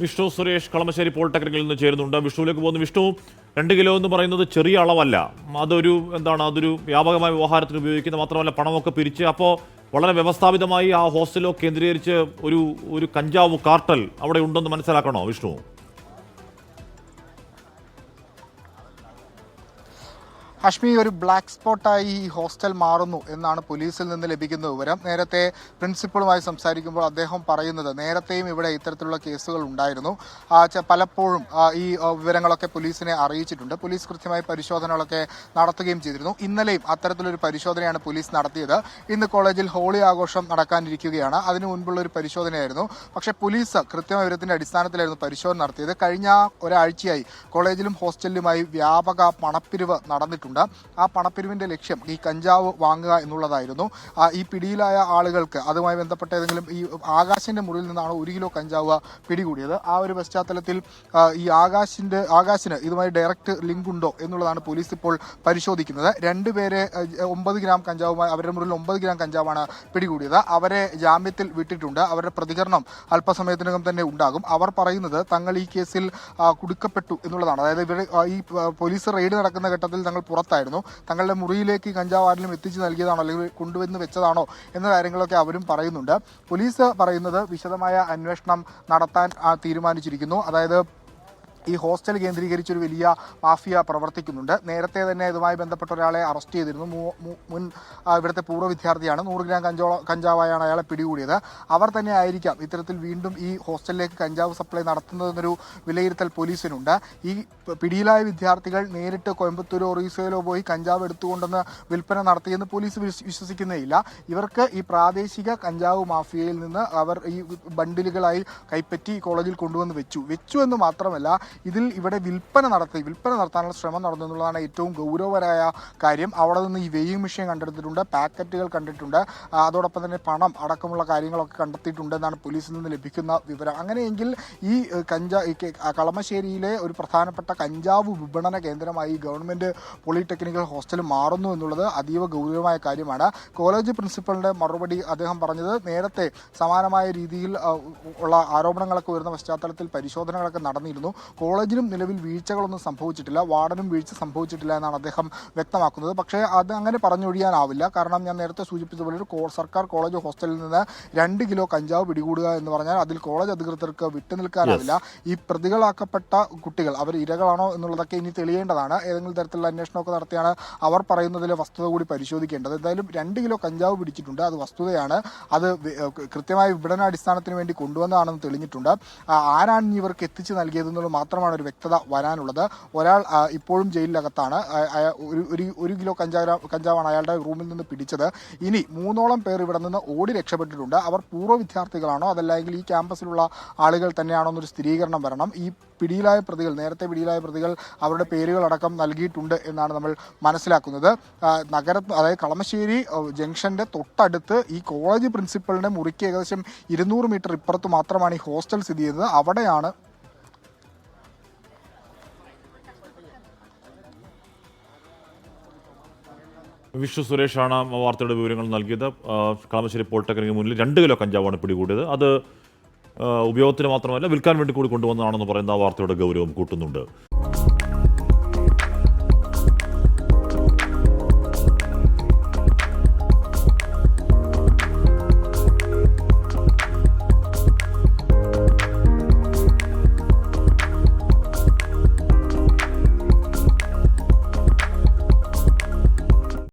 വിഷ്ണു സുരേഷ് കളമശ്ശേരി പോളിടെക്നിക്കിൽ നിന്ന് ചേരുന്നുണ്ട്. വിഷ്ണുവിലേക്ക് പോകുന്ന വിഷ്ണു രണ്ട് കിലോ എന്ന് പറയുന്നത് ചെറിയ അളവല്ല. അതൊരു എന്താണ് അതൊരു വ്യാപകമായ വ്യവഹാരത്തിന് ഉപയോഗിക്കുന്ന മാത്രമല്ല പണമൊക്കെ പിരിച്ച് അപ്പോൾ വളരെ വ്യവസ്ഥാപിതമായി ആ ഹോസ്റ്റലോ കേന്ദ്രീകരിച്ച് ഒരു ഒരു കഞ്ചാവ് കാർട്ടൽ അവിടെ ഉണ്ടെന്ന് മനസ്സിലാക്കണോ വിഷ്ണു? ഹാഷ്മി ഒരു ബ്ലാക്ക് സ്പോട്ടായി ഈ ഹോസ്റ്റൽ മാറുന്നു എന്നാണ് പോലീസിൽ നിന്ന് ലഭിക്കുന്ന വിവരം. നേരത്തെ പ്രിൻസിപ്പളുമായി സംസാരിക്കുമ്പോൾ അദ്ദേഹം പറയുന്നത് നേരത്തെയും ഇവിടെ ഇത്തരത്തിലുള്ള കേസുകൾ ഉണ്ടായിരുന്നു. പലപ്പോഴും ഈ വിവരങ്ങളൊക്കെ പോലീസിനെ അറിയിച്ചിട്ടുണ്ട്. പോലീസ് കൃത്യമായി പരിശോധനകളൊക്കെ നടത്തുകയും ചെയ്തിരുന്നു. ഇന്നലെയും അത്തരത്തിലൊരു പരിശോധനയാണ് പോലീസ് നടത്തിയത്. ഇന്ന് കോളേജിൽ ഹോളി ആഘോഷം നടക്കാനിരിക്കുകയാണ്. അതിനു മുൻപുള്ള ഒരു പരിശോധനയായിരുന്നു. പക്ഷെ പോലീസ് കൃത്യമായ വിവരത്തിന്റെ അടിസ്ഥാനത്തിലായിരുന്നു പരിശോധന നടത്തിയത്. കഴിഞ്ഞ ഒരാഴ്ചയായി കോളേജിലും ഹോസ്റ്റലിലുമായി വ്യാപക പണപ്പിരിവ് നടന്നിട്ടുണ്ട്. ആ പണപ്പിരിവിന്റെ ലക്ഷ്യം ഈ കഞ്ചാവ് വാങ്ങുക എന്നുള്ളതായിരുന്നു. ഈ പിടിയിലായ ആളുകൾക്ക് അതുമായി ബന്ധപ്പെട്ട ഏതെങ്കിലും ഈ ആകാശിന്റെ മുറിയിൽ നിന്നാണ് ഒരു കിലോ കഞ്ചാവ് പിടികൂടിയത്. ആ ഒരു പശ്ചാത്തലത്തിൽ ഈ ആകാശിന്റെ ആകാശിന് ഇതുമായി ഡയറക്റ്റ് ലിങ്ക് ഉണ്ടോ എന്നുള്ളതാണ് പോലീസ് ഇപ്പോൾ പരിശോധിക്കുന്നത്. രണ്ട് പേരെ ഒമ്പത് ഗ്രാം കഞ്ചാവുമായി അവരുടെ മുറിയിൽ ഒമ്പത് ഗ്രാം കഞ്ചാവാണ് പിടികൂടിയത്. അവരെ ജാമ്യത്തിൽ വിട്ടിട്ടുണ്ട്. അവരുടെ പ്രതികരണം അല്പസമയത്തിനകം തന്നെ ഉണ്ടാകും. അവർ പറയുന്നത് തങ്ങൾ ഈ കേസിൽ കുടുക്കപ്പെട്ടു എന്നുള്ളതാണ്. അതായത് ഇവർ ഈ പോലീസ് റെയ്ഡ് നടക്കുന്ന ഘട്ടത്തിൽ തങ്ങൾ പുറത്തായിരുന്നു. തങ്ങളുടെ മുറിയിലേക്ക് കഞ്ചാവ് ആരിലും എത്തിച്ചു നൽകിയതാണോ അല്ലെങ്കിൽ കൊണ്ടുവന്ന് വെച്ചതാണോ എന്ന കാര്യങ്ങളൊക്കെ അവരും പറയുന്നുണ്ട്. പോലീസ് പറയുന്നത് വിശദമായ അന്വേഷണം നടത്താൻ തീരുമാനിച്ചിരിക്കുന്നു. അതായത് ഈ ഹോസ്റ്റൽ കേന്ദ്രീകരിച്ച് ഒരു വലിയ മാഫിയ പ്രവർത്തിക്കുന്നുണ്ട്. നേരത്തെ തന്നെ ഇതുമായി ബന്ധപ്പെട്ട ഒരാളെ അറസ്റ്റ് ചെയ്തിരുന്നു. മുൻ ഇവിടുത്തെ പൂർവ വിദ്യാർത്ഥിയാണ്. നൂറ് ഗ്രാം കഞ്ചോ കഞ്ചാവായാണ് അയാളെ പിടികൂടിയത്. അവർ തന്നെ ആയിരിക്കാം ഇത്തരത്തിൽ വീണ്ടും ഈ ഹോസ്റ്റലിലേക്ക് കഞ്ചാവ് സപ്ലൈ നടത്തുന്നതെന്നൊരു വിലയിരുത്തൽ പോലീസിനുണ്ട്. ഈ പിടിയിലായ വിദ്യാർത്ഥികൾ നേരിട്ട് കോയമ്പത്തൂരോ ഒറീസയിലോ പോയി കഞ്ചാവ് എടുത്തുകൊണ്ടെന്ന് വിൽപ്പന നടത്തിയെന്ന് പോലീസ് വിശ്വ- വിശ്വസിക്കുന്നേയില്ല. ഇവർക്ക് ഈ പ്രാദേശിക കഞ്ചാവ് മാഫിയയിൽ നിന്ന് അവർ ഈ ബണ്ടിലുകളായി കൈപ്പറ്റി കോളേജിൽ കൊണ്ടുവന്ന് വെച്ചു. വെച്ചു എന്ന് മാത്രമല്ല ഇതിൽ ഇവിടെ വിൽപ്പന നടത്തി വിൽപ്പന നടത്താനുള്ള ശ്രമം നടന്നു എന്നുള്ളതാണ് ഏറ്റവും ഗൗരവകരമായ കാര്യം. അവിടെ നിന്ന് ഈ വെയിങ് മെഷീൻ കണ്ടെടുത്തിട്ടുണ്ട് പാക്കറ്റുകൾ കണ്ടിട്ടുണ്ട്. അതോടൊപ്പം തന്നെ പണം അടക്കമുള്ള കാര്യങ്ങളൊക്കെ കണ്ടെത്തിയിട്ടുണ്ട് എന്നാണ് പോലീസിൽ നിന്ന് ലഭിക്കുന്ന വിവരം. അങ്ങനെയെങ്കിൽ ഈ കഞ്ചാ കളമശ്ശേരിയിലെ ഒരു പ്രധാനപ്പെട്ട കഞ്ചാവ് വിപണന കേന്ദ്രമായി ഗവൺമെന്റ് പോളിടെക്നിക്കൽ ഹോസ്റ്റൽ മാറുന്നു എന്നുള്ളത് അതീവ ഗൗരവമായ കാര്യമാണ്. കോളേജ് പ്രിൻസിപ്പളിന്റെ മറുപടി അദ്ദേഹം പറഞ്ഞത് നേരത്തെ സമാനമായ രീതിയിൽ ഉള്ള ആരോപണങ്ങളൊക്കെ വരുന്ന പശ്ചാത്തലത്തിൽ പരിശോധനകളൊക്കെ നടന്നിരുന്നു. കോളേജിലും നിലവിൽ വീഴ്ചകളൊന്നും സംഭവിച്ചിട്ടില്ല. വാർഡനും വീഴ്ച സംഭവിച്ചിട്ടില്ല എന്നാണ് അദ്ദേഹം വ്യക്തമാക്കുന്നത്. പക്ഷേ അത് അങ്ങനെ പറഞ്ഞൊഴിയാനാവില്ല. കാരണം ഞാൻ നേരത്തെ സൂചിപ്പിച്ചതുപോലെ ഒരു സർക്കാർ കോളേജ് ഹോസ്റ്റലിൽ നിന്ന് രണ്ട് കിലോ കഞ്ചാവ് പിടികൂടുക എന്ന് പറഞ്ഞാൽ അതിൽ കോളേജ് അധികൃതർക്ക് വിട്ടുനിൽക്കാനാവില്ല ഈ പ്രതികളാക്കപ്പെട്ട കുട്ടികൾ അവർ ഇരകളാണോ എന്നുള്ളതൊക്കെ ഇനി തെളിയേണ്ടതാണ്. ഏതെങ്കിലും തരത്തിലുള്ള അന്വേഷണമൊക്കെ നടത്തിയാണ് അവർ പറയുന്നതിലെ വസ്തുത കൂടി പരിശോധിക്കേണ്ടത്. എന്തായാലും രണ്ട് കിലോ കഞ്ചാവ് പിടിച്ചിട്ടുണ്ട്. അത് വസ്തുതയാണ്. അത് കൃത്യമായ വിപണനാടിസ്ഥാനത്തിന് വേണ്ടി കൊണ്ടുവന്നതാണെന്ന് തെളിഞ്ഞിട്ടുണ്ട്. ആരാണ് ഇവർക്ക് എത്തിച്ചു നൽകിയതെന്നുള്ളത് മാത്രമാണ് ഒരു വ്യക്തത വരാനുള്ളത്. ഒരാൾ ഇപ്പോഴും ജയിലിനകത്താണ്. ഒരു ഒരു കിലോ കഞ്ചാവ് കഞ്ചാവാണ് അയാളുടെ റൂമിൽ നിന്ന് പിടിച്ചത്. ഇനി മൂന്നോളം പേർ ഇവിടെ നിന്ന് ഓടി രക്ഷപ്പെട്ടിട്ടുണ്ട്. അവർ പൂർവ വിദ്യാർത്ഥികളാണോ അതല്ലെങ്കിൽ ഈ ക്യാമ്പസിലുള്ള ആളുകൾ തന്നെയാണോ എന്നൊരു സ്ഥിരീകരണം വരണം. ഈ പിടിയിലായ പ്രതികൾ നേരത്തെ പിടിയിലായ പ്രതികൾ അവരുടെ പേരുകളടക്കം നൽകിയിട്ടുണ്ട് എന്നാണ് നമ്മൾ മനസ്സിലാക്കുന്നത്. നഗര അതായത് കളമശ്ശേരി ജംഗ്ഷന്റെ തൊട്ടടുത്ത് ഈ കോളേജ് പ്രിൻസിപ്പളിന്റെ മുറിക്ക് ഏകദേശം ഇരുന്നൂറ് മീറ്റർ ഇപ്പുറത്ത് മാത്രമാണ് ഈ ഹോസ്റ്റൽ സ്ഥിതി ചെയ്യുന്നത്. അവിടെയാണ് വിഷ്ണു സുരേഷാണ് വാർത്തയുടെ വിവരങ്ങൾ നൽകിയത്. കളമശ്ശേരി പോളിടെക്നിക്ക് മുന്നിൽ രണ്ട് കിലോ കഞ്ചാവാണ് പിടികൂടിയത്. അത് ഉപയോഗത്തിന് മാത്രമല്ല വിൽക്കാൻ വേണ്ടി കൂടി കൊണ്ടുവന്നതാണെന്ന് പറയുന്ന ആ വാർത്തയുടെ ഗൗരവം കൂട്ടുന്നുണ്ട്.